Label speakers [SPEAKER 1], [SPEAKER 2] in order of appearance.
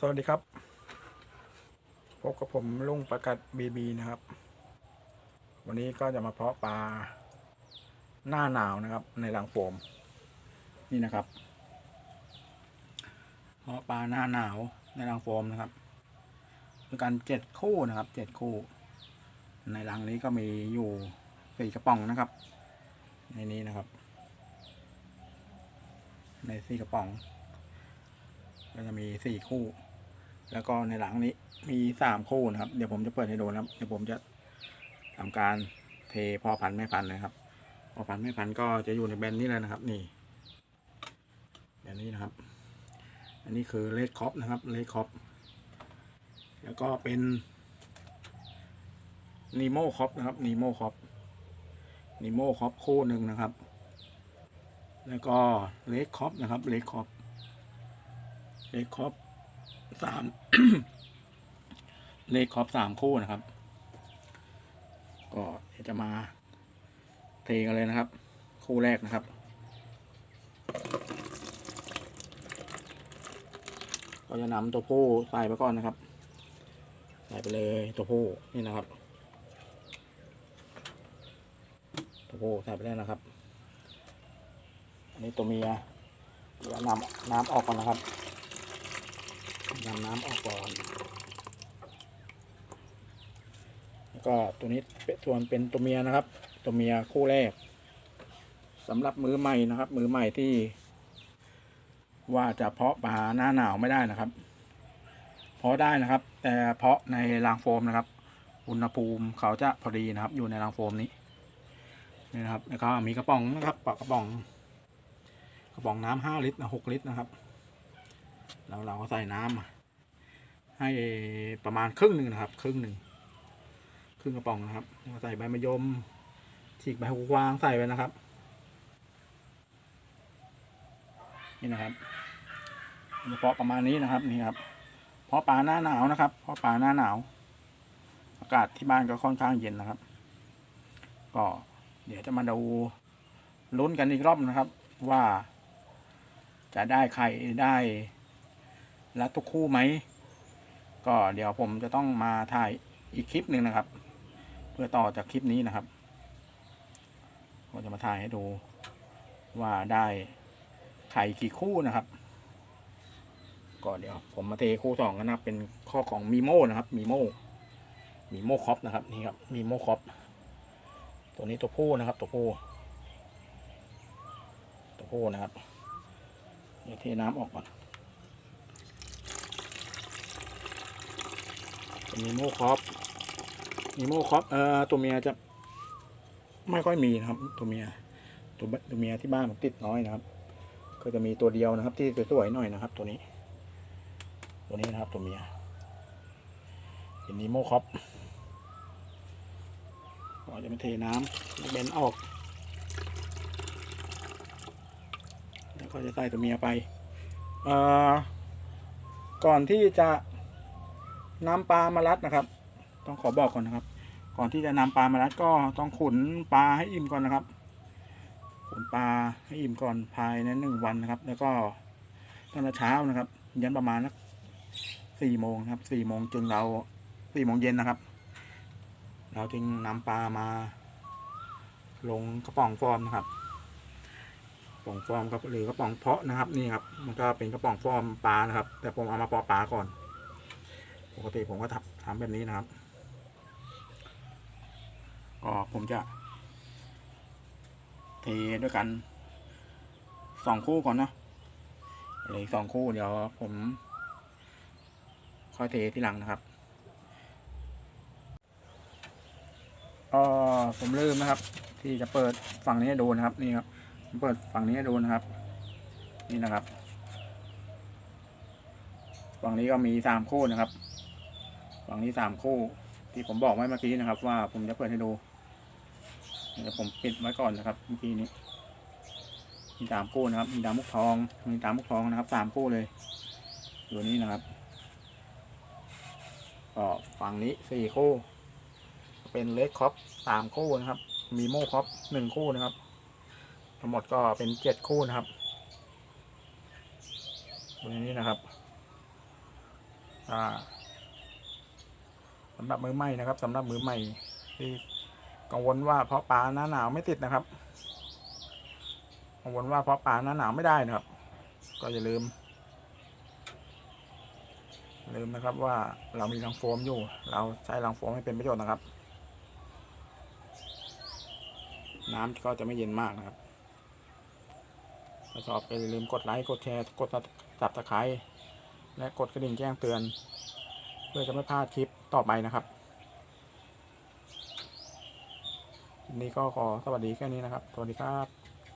[SPEAKER 1] สวัสดีครับ พบกับผมลุงประกัดบีบีนะครับ วันนี้ก็จะมาเพาะปลาหน้าหนาวนะครับ ในรังโฟมนี่นะครับ เพาะปลาหน้าหนาวในรังโฟมนะครับด้วยกันเจ็ดคู่นะครับเจ็ดคู่ ในรังนี้ก็มีอยู่สี่กระป๋องนะครับ ในนี้นะครับ ในสี่กระป๋อง ก็จะมีสี่คู่ แล้วก็ในหลังนี้มีสามคู่นะครับ เดี๋ยวผมจะเปิดให้ดูนะครับ เดี๋ยวผมจะทำการเทพ่อพันธุ์แม่พันธุ์นะครับพ่อพันธุ์แม่พันธุ์ก็จะอยู่ในแบนนี้เลยนะครับ นี่แบรนด์นี้นะครับ อันนี้คือเลดคอปนะครับเลดคอปแล้วก็เป็นนีโมคอปนะครับนีโมคอปนีโมคอปคู่หนึ่งนะครับ แล้วก็เลดคอปนะครับเลดคอป เลขครบสามเลขครบสามคู่นะครับ ก็จะมาเทกันเลยนะครับ คู่แรกนะครับก็จะนำตัวผู้ใส่ไปก่อนนะครับ ใส่ไปเลยตัวผู้นี่นะครับ ตัวผู้ใส่ไปแล้วนะครับ อันนี้ตัวเมียเดี๋ยวนำน้ำออกก่อนนะครับ นำน้ำออกก่อน แล้วก็ตัวนี้เป็นส่วนเป็นตัวเมียนะครับ ตัวเมียคู่แรกสำหรับมือใหม่นะครับ มือใหม่ที่ ว่าจะเพาะปลาหน้าหนาวไม่ได้นะครับ เพาะได้นะครับ แต่เพาะในรางโฟมนะครับ อุณหภูมิเขาจะพอดีนะครับ อยู่ในรางโฟมนี้นี่นะครับแล้วก็มีกระป๋องนะครับปะกระป๋อง กระป๋องน้ำห้าลิตรนะหกลิตรนะครับ แล้วเราก็ใส่น้ำให้ประมาณครึ่งหนึ่งนะครับ ครึ่งหนึ่งครึ่งกระป๋องนะครับใส่ใบมะยมฉีกใบหูกวางใส่ไปนะครับ นี่นะครับเฉพาะประมาณนี้นะครับนี่ครับเพราะปลาหน้าหนาวนะครับ เพราะปลาหน้าหนาว อากาศที่บ้านก็ค่อนข้างเย็นนะครับ ก็เดี๋ยวจะมาดูลุ้นกันอีกรอบนะครับ ว่าจะได้ใครได้ รัดทุกคู่ไหม ก็เดี๋ยวผมจะต้องมาถ่ายอีกคลิปหนึ่งนะครับ เพื่อต่อจากคลิปนี้นะครับก็จะมาถ่ายให้ดูว่าได้ไข่กี่คู่นะครับ ก็เดี๋ยวผมมาเทคู่สองกันนะครับเป็นข้อของมีโมนะครับมีโมมีโมคอปนะครับนี่ครับมีโมคอปตัวนี้ตัวผู้นะครับ ตัวผู้ตัวผู้นะครับเดี๋ยวเทน้ำออกก่อนจะ มีโมคอปมีโมคอปเอ่อตัวเมียจะไม่ค่อยมีนะครับ ตัวเมียตัวตัวเมียที่บ้านผมติดน้อยนะครับ ก็จะมีตัวเดียวนะครับ ที่สวยๆหน่อยนะครับ ตัวนี้ ตัวนี้นะครับ ตัวเมียเป็นนีโมคอปก็จะมาเทน้ำเบนออก แล้วก็จะใส่ตัวเมียไป เอ่อ ก่อนที่จะ นำปลามารัดนะครับ ต้องขอบอกก่อนนะครับ ก่อนที่จะนำปลามารัดก็ต้องขุนปลาให้อิ่มก่อนนะครับ ขุนปลาให้อิ่มก่อนภายในหนึ่งวันนะครับ แล้วก็ตอนเช้านะครับ ยันประมาณสักสี่โมงครับสี่โมงจึงเราสี่โมงเย็นนะครับ เราจึงนำปลามาลงกระป๋องฟอร์มนะครับกระป๋องฟอร์มครับหรือกระป๋องเพาะนะครับนี่ครับ มันก็เป็นกระป๋องฟอร์มปลานะครับ แต่ผมเอามาเพาะปลาก่อน ปกติผมก็ทำทำแบบนี้นะครับ ก็ผมจะ เทด้วยกันสองคู่ก่อนเนาะเหลือสองคู่เดี๋ยวผม ค่อยเททีหลังนะครับออผมลืมนะครับ ที่จะเปิดฝั่งนี้ให้ดูนะครับ นี่ครับผมเปิดฝั่งนี้ให้ดูนะครับ นี่นะครับ ฝั่งนี้ก็มีสามคู่นะครับ ฝั่งนี้สามคู่ ที่ผมบอกไว้เมื่อกี้นะครับ ว่าผมจะเปิดให้ดูเดี๋ยวผมปิดไว้ก่อนนะครับ เมื่อกี้นี้ มีสามคู่นะครับ มีดาวมุกทอง มีดาวมุกทองนะครับสามคู่เลยตัวนี้นะครับก็ฝั่งนี้สี่คู่ เป็นเลดคอปสามคู่นะครับ มีโมคอปหนึ่งคู่นะครับ ทั้งหมดก็เป็นเจ็ดคู่นะครับตัวนี้นะครับ อ่า สำหรับมือใหม่นะครับสำหรับมือใหม่ที่กังวลว่าเพราะปลาหน้าหนาวไม่ติดนะครับกังวลว่าเพราะปลาหน้าหนาวไม่ได้นะครับ ก็อย่าลืม ลืมนะครับว่าเรามีรังโฟมอยู่ เราใช้รังโฟมให้เป็นประโยชน์นะครับ น้ำก็จะไม่เย็นมากนะครับถ้าชอบอย่าลืมกดไลค์กดแชร์กดสับตะไคร้และกดกระดิ่งแจ้งเตือน เพื่อจะไม่พลาดคลิปต่อไปนะครับนี่ก็ขอสวัสดีแค่นี้นะครับ สวัสดีครับ